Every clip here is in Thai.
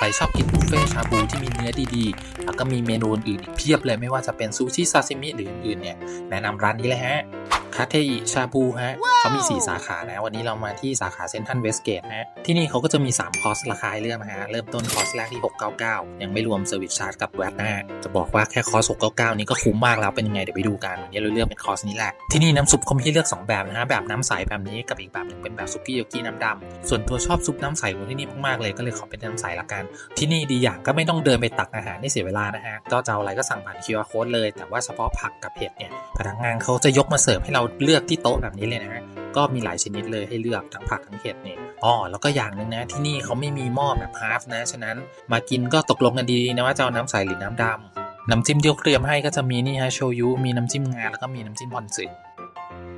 ใครชอบกินบุฟเฟ่ชาบูที่มีเนื้อดีๆ แล้วก็มีเมนูอื่นอีกเพียบเลยไม่ว่าจะเป็นซูชิซาซิมิหรืออื่นๆเนี่ยแนะนำร้านนี้เลยฮะ คาเทอิชาบูฮะเขามี 4 สาขานะ วันนี้เรามาที่สาขาเซ็นทรัลเวสเกตฮะ ที่นี่เขาก็จะมี 3 คอร์สราคาให้เลือกนะฮะ เริ่มต้นคอร์สแรกที่ 699 ยังไม่รวมเซอร์วิสชาร์จกับแวตนะฮะ จะบอกว่าแค่คอร์ส 699 นี้ก็คุ้มมากแล้ว เป็นยังไงเดี๋ยวไปดูกัน วันนี้เราเลือกเป็นคอร์สนี้แหละ ที่นี่น้ำซุปเขามีให้เลือก 2 แบบนะฮะ แบบน้ำใสแบบนี้กับอีกแบบหนึ่งเป็นแบบซุกี้โยกิน้ำดำส่วนตัวชอบซุปน้ำใสของที่นี่มากๆเลยก็เลยขอเป็นน้ำใสละกัน ที่นี่ดีอย่างก็ไม่ต้องเดินไปตักอาหารให้เสียเวลานะฮะก็จะเอาอะไรก็สั่งผ่าน QR code เลย แต่ว่าเฉพาะผักกับเห็ดเนี่ยพนักงานเขาจะยกมาเสิร์ฟให้เราเลือกที่โต๊ะแบบนี้เลยนะ ก็มีหลายชนิดเลยให้เลือกทั้งผักทั้งเห็ดเนี่ยอ๋อแล้วก็อย่างหนึ่งนะที่นี่เขาไม่มีหม้อแบบฮาร์ฟนะ ฉะนั้นมากินก็ตกลงกันดีนะว่าจะเอาน้ำใสหรือน้ำดำน้ำจิ้มที่เขาเตรียมให้ก็จะมีนี่ฮะโชยุมีน้ำจิ้มงาแล้วก็มีน้ำจิ้มพอนซึ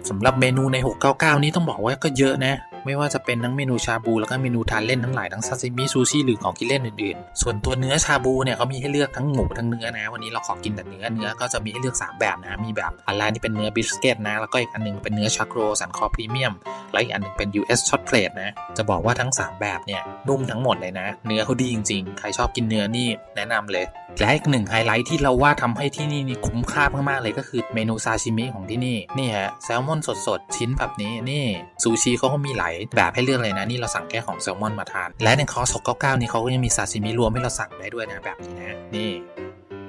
สำหรับเมนูใน 699 นี้ต้องบอกว่าก็เยอะนะ ไม่ว่าจะเป็นทั้งเมนูชาบูแล้วก็เมนูทานเล่นทั้งหลายทั้งซาซิมิซูชิหรือของกินเล่นอื่นๆ ส่วนตัวเนื้อชาบูเนี่ยเขามีให้เลือกทั้งหมูทั้งเนื้อนะ วันนี้เราขอกินแต่เนื้อเนื้อก็จะมีให้เลือก 3 แบบนะ มีแบบอันแรกที่เป็นเนื้อบิสกิตนะ แล้วก็อีกอันหนึงเป็นเนื้อชักโรสันคอพรีเมียม และอีกอันหนึงเป็น US Short Plate นะ จะบอกว่าทั้ง 3 แบบเนี่ย นุ่มทั้งหมดเลยนะ เนื้อเขาดีจริง ๆ ใครชอบกินเนื้อนี่แนะนำเลย และอีกหนึ่งไฮไลท์ที่เราว่าทำให้ที่นี่นี่คุ้มค่ามากๆเลยก็คือเมนูซาชิมิของที่นี่ นี่ฮะแซลมอนสดๆ ชิ้นแบบนี้นี่ซูชิเขาก็มีหลายแบบให้เลือกเลยนะ นี่เราสั่งแค่ของแซลมอนมาทาน และในคอร์ส699 นี่เขาก็ยังมีซาชิมิรวมให้เราสั่งได้ด้วยนะแบบนี้นะนี่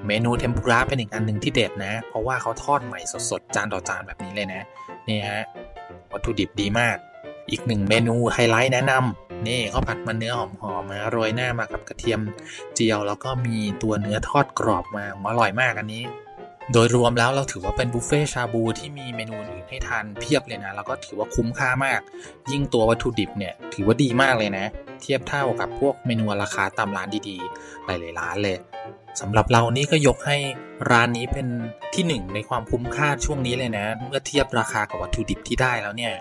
เมนูเทมปุระเป็นอีกอันหนึ่งที่เด็ดนะ เพราะว่าเขาทอดใหม่สดๆ จานต่อจานแบบนี้เลยนะ นี่ฮะ วัตถุดิบดีมาก อีกหนึ่งเมนูไฮไลท์แนะนำนี่ข้าวผัดมันเนื้อหอมๆมาโรยหน้ามากับกระเทียมเจียว แล้วก็มีตัวเนื้อทอดกรอบมาอร่อยมากอันนี้โดยรวมแล้วเราถือว่าเป็นบุฟเฟ่ชาบูที่มีเมนูอื่นให้ทานเพียบเลยนะ แล้วก็ถือว่าคุ้มค่ามาก ยิ่งตัววัตถุดิบเนี่ยถือว่าดีมากเลยนะ เทียบเท่ากับพวกเมนูราคาตามร้านดีๆ หลายๆร้านเลยสำหรับเรานี่ก็ยกให้ร้านนี้เป็นที่หนึ่งในความคุ้มค่าช่วงนี้เลยนะ เมื่อเทียบราคากับวัตถุดิบที่ได้แล้วเนี่ย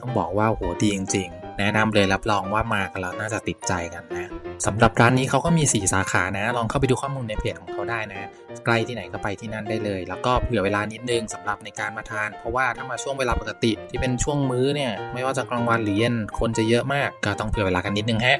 ต้องบอกว่าโหดีจริงๆ แนะนำเลยรับรองว่ามากันแล้วน่าจะติดใจกันนะ สำหรับร้านนี้เขาก็มี 4 สาขานะ ลองเข้าไปดูข้อมูลในเพจของเขาได้นะ ใกล้ที่ไหนก็ไปที่นั่นได้เลย แล้วก็เผื่อเวลานิดนึงสำหรับในการมาทาน เพราะว่าถ้ามาช่วงเวลาปกติที่เป็นช่วงมื้อเนี่ย ไม่ว่าจะกลางวันหรือเย็นคนจะเยอะมาก ก็ต้องเผื่อเวลากันนิดนึงฮะ